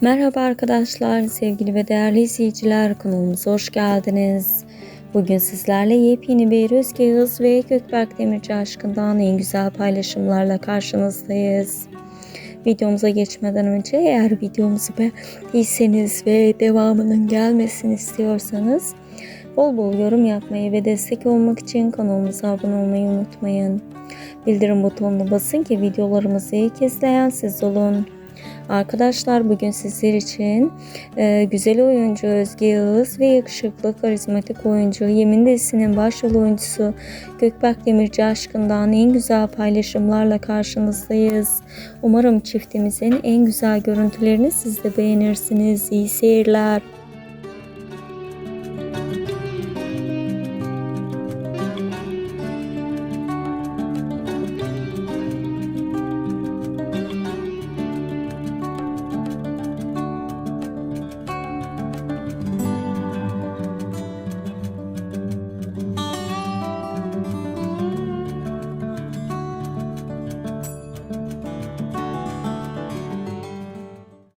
Merhaba arkadaşlar, sevgili ve değerli izleyiciler kanalımıza hoş geldiniz. Bugün sizlerle yepyeni bir Özge ve Gökberk Demirci aşkından en güzel paylaşımlarla karşınızdayız. Videomuza geçmeden önce eğer videomuzu beğendiyseniz ve devamının gelmesini istiyorsanız bol bol yorum yapmayı ve destek olmak için kanalımıza abone olmayı unutmayın. Bildirim butonuna basın ki videolarımızı ilk izleyen siz olun. Arkadaşlar bugün sizler için e, güzel oyuncu Özge Yağız ve yakışıklı karizmatik oyuncu Yemin dizisinin başrol oyuncusu Gökberk Demirci aşkından en güzel paylaşımlarla karşınızdayız. Umarım çiftimizin en güzel görüntülerini siz de beğenirsiniz. İyi seyirler.